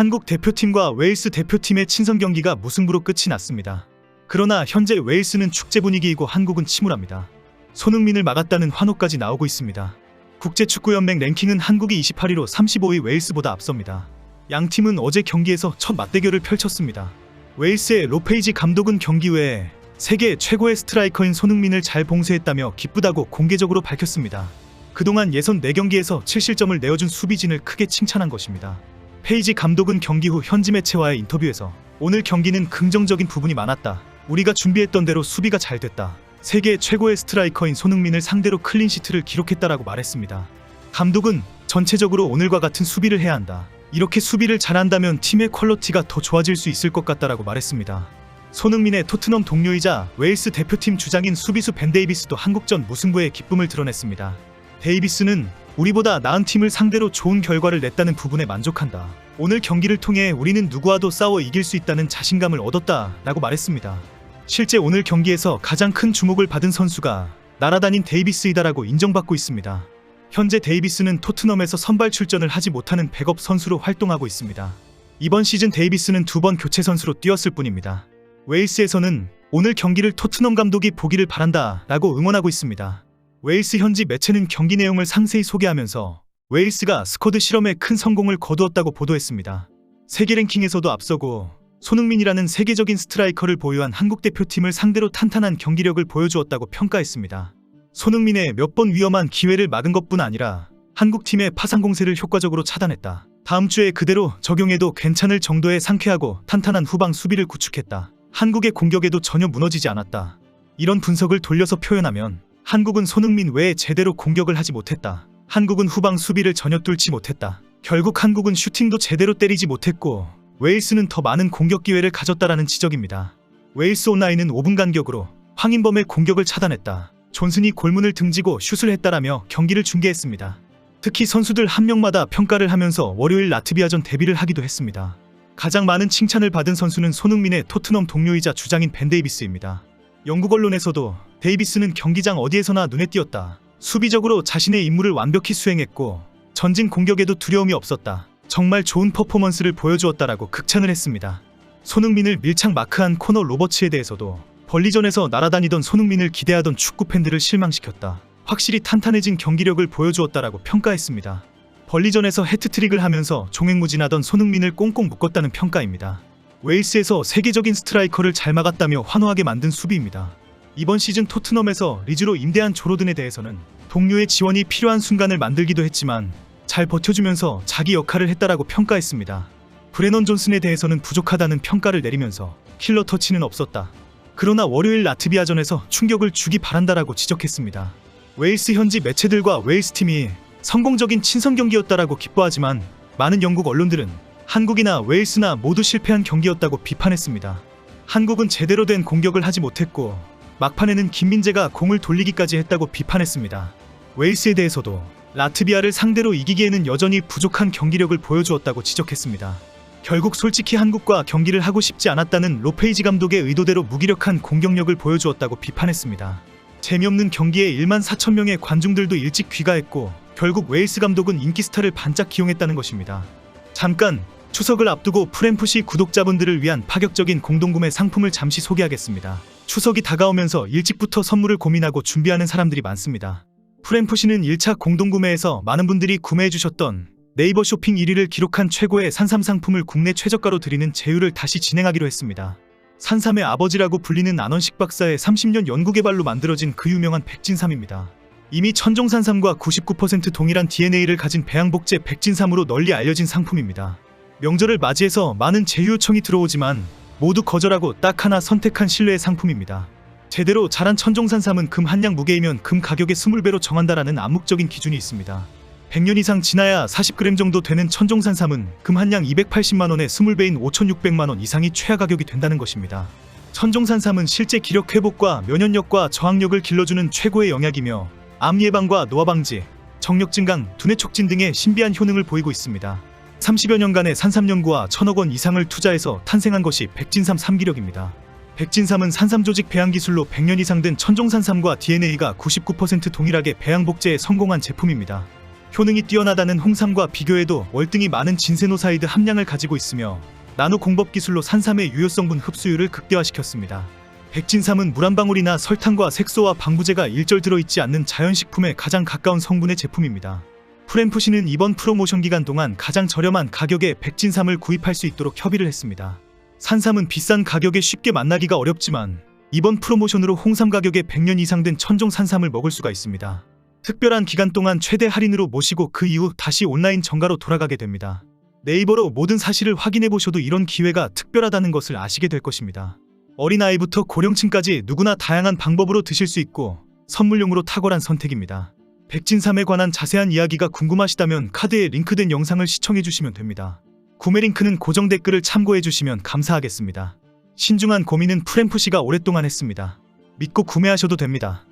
한국 대표팀과 웨일스 대표팀의 친선 경기가 무승부로 끝이 났습니다. 그러나 현재 웨일스는 축제 분위기이고 한국은 침울합니다. 손흥민을 막았다는 환호까지 나오고 있습니다. 국제축구연맹 랭킹은 한국이 28위로 35위 웨일스보다 앞섭니다. 양 팀은 어제 경기에서 첫 맞대결을 펼쳤습니다. 웨일스의 로페이지 감독은 경기 후에 세계 최고의 스트라이커인 손흥민을 잘 봉쇄했다며 기쁘다고 공개적으로 밝혔습니다. 그동안 예선 4경기에서 7실점을 내어준 수비진을 크게 칭찬한 것입니다. 페이지 감독은 경기 후 현지 매체와의 인터뷰에서 오늘 경기는 긍정적인 부분이 많았다. 우리가 준비했던 대로 수비가 잘 됐다. 세계 최고의 스트라이커인 손흥민을 상대로 클린시트를 기록했다라고 말했습니다. 감독은 전체적으로 오늘과 같은 수비를 해야 한다. 이렇게 수비를 잘한다면 팀의 퀄러티가 더 좋아질 수 있을 것 같다라고 말했습니다. 손흥민의 토트넘 동료이자 웨일스 대표팀 주장인 수비수 벤 데이비스도 한국전 무승부의 기쁨을 드러냈습니다. 데이비스는 우리보다 나은 팀을 상대로 좋은 결과를 냈다는 부분에 만족한다. 오늘 경기를 통해 우리는 누구와도 싸워 이길 수 있다는 자신감을 얻었다. 라고 말했습니다. 실제 오늘 경기에서 가장 큰 주목을 받은 선수가 날아다닌 데이비스이다라고 인정받고 있습니다. 현재 데이비스는 토트넘에서 선발 출전을 하지 못하는 백업 선수로 활동하고 있습니다. 이번 시즌 데이비스는 두 번 교체 선수로 뛰었을 뿐입니다. 웨일스에서는 오늘 경기를 토트넘 감독이 보기를 바란다 라고 응원하고 있습니다. 웨일스 현지 매체는 경기 내용을 상세히 소개하면서 웨일스가 스쿼드 실험에 큰 성공을 거두었다고 보도했습니다. 세계 랭킹에서도 앞서고 손흥민이라는 세계적인 스트라이커를 보유한 한국 대표팀을 상대로 탄탄한 경기력을 보여주었다고 평가했습니다. 손흥민의 몇 번 위험한 기회를 막은 것뿐 아니라 한국 팀의 파상 공세를 효과적으로 차단했다. 다음 주에 그대로 적용해도 괜찮을 정도의 상쾌하고 탄탄한 후방 수비를 구축했다. 한국의 공격에도 전혀 무너지지 않았다. 이런 분석을 돌려서 표현하면 한국은 손흥민 외에 제대로 공격을 하지 못했다. 한국은 후방 수비를 전혀 뚫지 못했다. 결국 한국은 슈팅도 제대로 때리지 못했고 웨일스는 더 많은 공격 기회를 가졌다라는 지적입니다. 웨일스 온라인은 5분 간격으로 황인범의 공격을 차단했다. 존슨이 골문을 등지고 슛을 했다라며 경기를 중계했습니다. 특히 선수들 한 명마다 평가를 하면서 월요일 라트비아전 데뷔를 하기도 했습니다. 가장 많은 칭찬을 받은 선수는 손흥민의 토트넘 동료이자 주장인 벤 데이비스입니다. 영국 언론에서도 데이비스는 경기장 어디에서나 눈에 띄었다. 수비적으로 자신의 임무를 완벽히 수행했고 전진 공격에도 두려움이 없었다. 정말 좋은 퍼포먼스를 보여주었다라고 극찬을 했습니다. 손흥민을 밀착 마크한 코너 로버츠에 대해서도 벌리전에서 날아다니던 손흥민을 기대하던 축구 팬들을 실망시켰다. 확실히 탄탄해진 경기력을 보여주었다라고 평가했습니다. 벌리전에서 해트트릭을 하면서 종횡무진하던 손흥민을 꽁꽁 묶었다는 평가입니다. 웨일스에서 세계적인 스트라이커를 잘 막았다며 환호하게 만든 수비입니다. 이번 시즌 토트넘에서 리즈로 임대한 조로든에 대해서는 동료의 지원이 필요한 순간을 만들기도 했지만 잘 버텨주면서 자기 역할을 했다라고 평가했습니다. 브레넌 존슨에 대해서는 부족하다는 평가를 내리면서 킬러 터치는 없었다. 그러나 월요일 라트비아전에서 충격을 주기 바란다라고 지적했습니다. 웨일스 현지 매체들과 웨일스 팀이 성공적인 친선 경기였다라고 기뻐하지만 많은 영국 언론들은 한국이나 웨일스나 모두 실패한 경기였다고 비판했습니다. 한국은 제대로 된 공격을 하지 못했고 막판에는 김민재가 공을 돌리기까지 했다고 비판했습니다. 웨일스에 대해서도 라트비아를 상대로 이기기에는 여전히 부족한 경기력을 보여주었다고 지적했습니다. 결국 솔직히 한국과 경기를 하고 싶지 않았다는 로페이지 감독의 의도대로 무기력한 공격력을 보여주었다고 비판했습니다. 재미없는 경기에 1만 4천 명의 관중들도 일찍 귀가했고 결국 웨일스 감독은 인기 스타를 반짝 기용했다는 것입니다. 잠깐 추석을 앞두고 프램프시 구독자분들을 위한 파격적인 공동구매 상품을 잠시 소개하겠습니다. 추석이 다가오면서 일찍부터 선물을 고민하고 준비하는 사람들이 많습니다. 프램프시는 1차 공동구매에서 많은 분들이 구매해주셨던 네이버 쇼핑 1위를 기록한 최고의 산삼 상품을 국내 최저가로 드리는 제휴를 다시 진행하기로 했습니다. 산삼의 아버지라고 불리는 안원식 박사의 30년 연구개발로 만들어진 그 유명한 백진삼입니다. 이미 천종산삼과 99% 동일한 DNA를 가진 배양복제 백진삼으로 널리 알려진 상품입니다. 명절을 맞이해서 많은 제휴 요청이 들어오지만 모두 거절하고 딱 하나 선택한 신뢰의 상품입니다. 제대로 자란 천종산삼은 금 한 양 무게이면 금 가격의 20배로 정한다라는 암묵적인 기준이 있습니다. 100년 이상 지나야 40g 정도 되는 천종산삼은 금 한 양 280만원에 20배인 5,600만원 이상이 최하 가격이 된다는 것입니다. 천종산삼은 실제 기력 회복과 면역력과 저항력을 길러주는 최고의 영약이며 암 예방과 노화 방지, 정력 증강, 두뇌 촉진 등의 신비한 효능을 보이고 있습니다. 30여 년간의 산삼 연구와 천억 원 이상을 투자해서 탄생한 것이 백진삼 삼기력입니다. 백진삼은 산삼 조직 배양 기술로 100년 이상 된 천종산삼과 DNA가 99% 동일하게 배양 복제에 성공한 제품입니다. 효능이 뛰어나다는 홍삼과 비교해도 월등히 많은 진세노사이드 함량을 가지고 있으며 나노 공법 기술로 산삼의 유효성분 흡수율을 극대화시켰습니다. 백진삼은 물 한 방울이나 설탕과 색소와 방부제가 일절 들어있지 않는 자연식품에 가장 가까운 성분의 제품입니다. 프렌푸시는 이번 프로모션 기간 동안 가장 저렴한 가격에 백진삼을 구입할 수 있도록 협의를 했습니다. 산삼은 비싼 가격에 쉽게 만나기가 어렵지만 이번 프로모션으로 홍삼 가격에 100년 이상 된 천종 산삼을 먹을 수가 있습니다. 특별한 기간 동안 최대 할인으로 모시고 그 이후 다시 온라인 정가로 돌아가게 됩니다. 네이버로 모든 사실을 확인해 보셔도 이런 기회가 특별하다는 것을 아시게 될 것입니다. 어린아이부터 고령층까지 누구나 다양한 방법으로 드실 수 있고 선물용으로 탁월한 선택입니다. 백진삼에 관한 자세한 이야기가 궁금하시다면 카드에 링크된 영상을 시청해 주시면 됩니다. 구매 링크는 고정 댓글을 참고해 주시면 감사하겠습니다. 신중한 고민은 프렌프시가 오랫동안 했습니다. 믿고 구매하셔도 됩니다.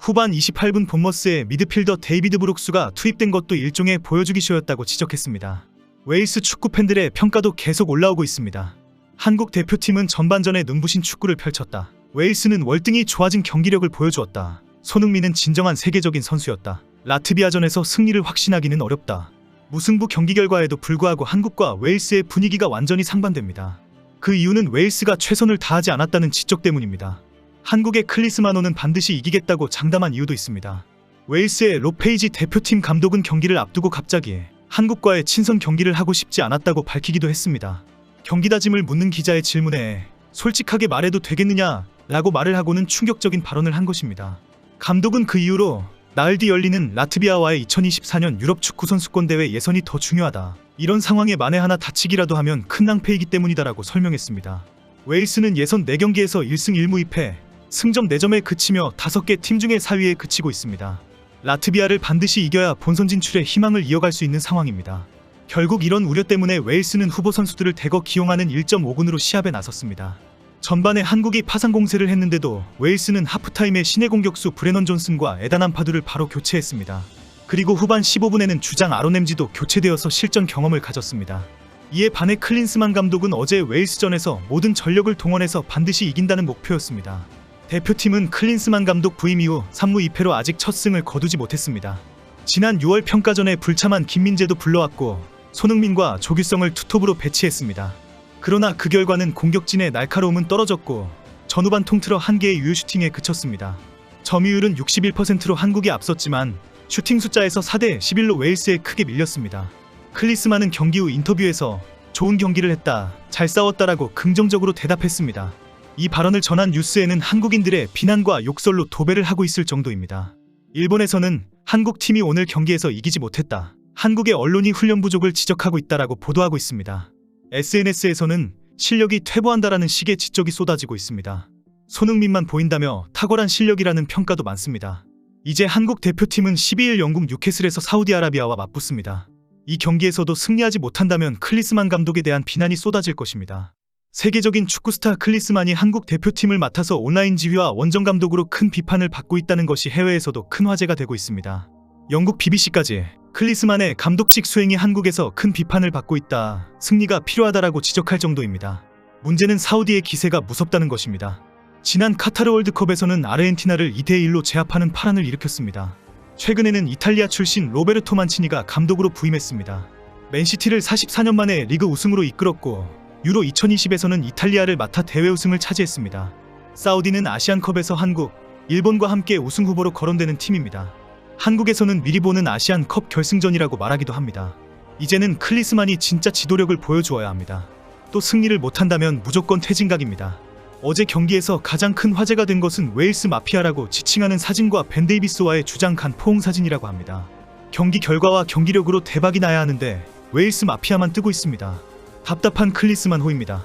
후반 28분 본머스의 미드필더 데이비드 브룩스가 투입된 것도 일종의 보여주기 쇼였다고 지적했습니다. 웨일스 축구 팬들의 평가도 계속 올라오고 있습니다. 한국 대표팀은 전반전에 눈부신 축구를 펼쳤다. 웨일스는 월등히 좋아진 경기력을 보여주었다. 손흥민은 진정한 세계적인 선수였다. 라트비아전에서 승리를 확신하기는 어렵다. 무승부 경기 결과에도 불구하고 한국과 웨일스의 분위기가 완전히 상반됩니다. 그 이유는 웨일스가 최선을 다하지 않았다는 지적 때문입니다. 한국의 클리스마노는 반드시 이기겠다고 장담한 이유도 있습니다. 웨일스의 로페이지 대표팀 감독은 경기를 앞두고 갑자기 한국과의 친선 경기를 하고 싶지 않았다고 밝히기도 했습니다. 경기 다짐을 묻는 기자의 질문에 솔직하게 말해도 되겠느냐 라고 말을 하고는 충격적인 발언을 한 것입니다. 감독은 그 이후로 나흘 뒤 열리는 라트비아와의 2024년 유럽 축구 선수권 대회 예선이 더 중요하다. 이런 상황에 만에 하나 다치기라도 하면 큰 낭패이기 때문이다라고 설명했습니다. 웨일스는 예선 4경기에서 1승 1무입해 승점 4점에 그치며 5개 팀 중에 4위에 그치고 있습니다. 라트비아를 반드시 이겨야 본선 진출에 희망을 이어갈 수 있는 상황입니다. 결국 이런 우려 때문에 웨일스는 후보 선수들을 대거 기용하는 1.5군으로 시합에 나섰습니다. 전반에 한국이 파상 공세를 했는데도 웨일스는 하프타임에 신의 공격수 브레넌 존슨과 에단 한파두를 바로 교체했습니다. 그리고 후반 15분에는 주장 아로넴지도 교체되어서 실전 경험을 가졌습니다. 이에 반해 클린스만 감독은 어제 웨일스전에서 모든 전력을 동원해서 반드시 이긴다는 목표였습니다. 대표팀은 클린스만 감독 부임 이후 3무 2패로 아직 첫 승을 거두지 못했습니다. 지난 6월 평가전에 불참한 김민재도 불러왔고 손흥민과 조규성을 투톱으로 배치했습니다. 그러나 그 결과는 공격진의 날카로움은 떨어졌고 전후반 통틀어 한 개의 유효 슈팅에 그쳤습니다. 점유율은 61%로 한국이 앞섰지만 슈팅 숫자에서 4대 11로 웨일스에 크게 밀렸습니다. 클리스만은 경기 후 인터뷰에서 좋은 경기를 했다, 잘 싸웠다라고 긍정적으로 대답했습니다. 이 발언을 전한 뉴스에는 한국인들의 비난과 욕설로 도배를 하고 있을 정도입니다. 일본에서는 한국 팀이 오늘 경기에서 이기지 못했다. 한국의 언론이 훈련 부족을 지적하고 있다라고 보도하고 있습니다. SNS에서는 실력이 퇴보한다라는 식의 지적이 쏟아지고 있습니다. 손흥민만 보인다며 탁월한 실력이라는 평가도 많습니다. 이제 한국 대표팀은 12일 영국 뉴캐슬에서 사우디아라비아와 맞붙습니다. 이 경기에서도 승리하지 못한다면 클리스만 감독에 대한 비난이 쏟아질 것입니다. 세계적인 축구 스타 클리스만이 한국 대표팀을 맡아서 온라인 지휘와 원정 감독으로 큰 비판을 받고 있다는 것이 해외에서도 큰 화제가 되고 있습니다. 영국 BBC까지 클리스만의 감독직 수행이 한국에서 큰 비판을 받고 있다. 승리가 필요하다라고 지적할 정도입니다. 문제는 사우디의 기세가 무섭다는 것입니다. 지난 카타르 월드컵에서는 아르헨티나를 2대1로 제압하는 파란을 일으켰습니다. 최근에는 이탈리아 출신 로베르토 만치니가 감독으로 부임했습니다. 맨시티를 44년 만에 리그 우승으로 이끌었고 유로 2020에서는 이탈리아를 맡아 대회 우승을 차지했습니다. 사우디는 아시안컵에서 한국, 일본과 함께 우승 후보로 거론되는 팀입니다. 한국에서는 미리 보는 아시안컵 결승전이라고 말하기도 합니다. 이제는 클리스만이 진짜 지도력을 보여주어야 합니다. 또 승리를 못한다면 무조건 퇴진각입니다. 어제 경기에서 가장 큰 화제가 된 것은 웨일스 마피아라고 지칭하는 사진과 벤 데이비스와의 주장 간 포옹 사진이라고 합니다. 경기 결과와 경기력으로 대박이 나야 하는데 웨일스 마피아만 뜨고 있습니다. 답답한 클리스만 호입니다.